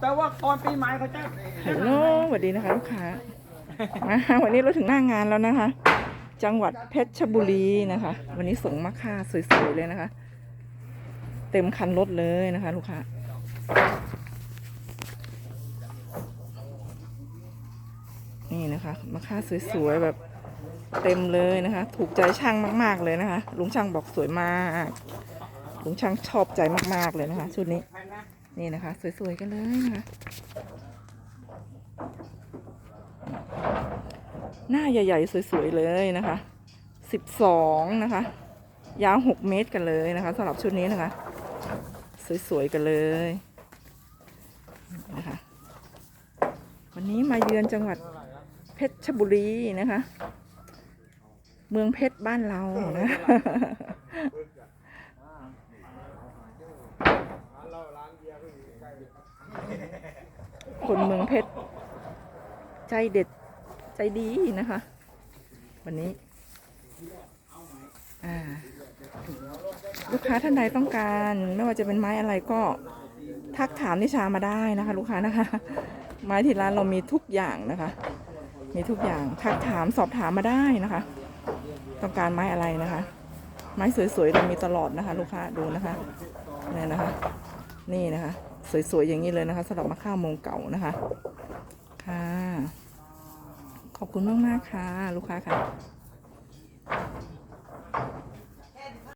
แต่ว่าก่อนปีใหม่เขาจะฮัลโหลสวัสดีนะคะลูกค้ามาวันนี้เราถึงหน้างานแล้วนะคะ จังหวัดเพชรบุรีนะคะ วันนี้ส่งมะค่าสวยๆเลยนะคะ เต็มคันรถเลยนะคะ ลูกค้านี่นะคะมะค่าสวยๆแบบเต็มเลยนะคะ ถูกใจช่างมาก ๆ เลยนะคะลุงช่างบอกสวยมากลุงช่างชอบใจมาก ๆ เลยนะคะ ชุดนี้ นี่นะคะ สวย ๆ กันเลยนะคะหน้าใหญ่ ๆ สวย ๆ เลยนะคะสิบสองนะคะ ยาวหกเมตรกันเลยนะคะสำหรับชุดนี้นะคะ สวย ๆ กันเลยนะคะวันนี้มาเยือนจังหวัดเพชรบุรีนะคะ เมืองเพชรบ้านเรานะ คนเมืองเพชร ใจเด็ดใจดีนะคะ วันนี้อ่าลูกค้าท่านใดต้องการ ไม่ว่าจะเป็นไม้อะไรก็ทักถามนิชามาได้นะคะ ลูกค้านะคะ ไม้ที่ร้านเรามีทุกอย่างนะคะ มีทุกอย่างทักถามสอบถามมาได้นะคะ ต้องการไม้อะไรนะคะ ไม้สวยๆเรามีตลอดนะคะ ลูกค้าดูนะคะเนี่ยนะคะ นี่นะคะ สวยๆอย่างนี้เลยนะคะสำหรับมะข้าวมงเก่านะคะ ค่ะ ขอบคุณมากๆค่ะ ลูกค้าค่ะ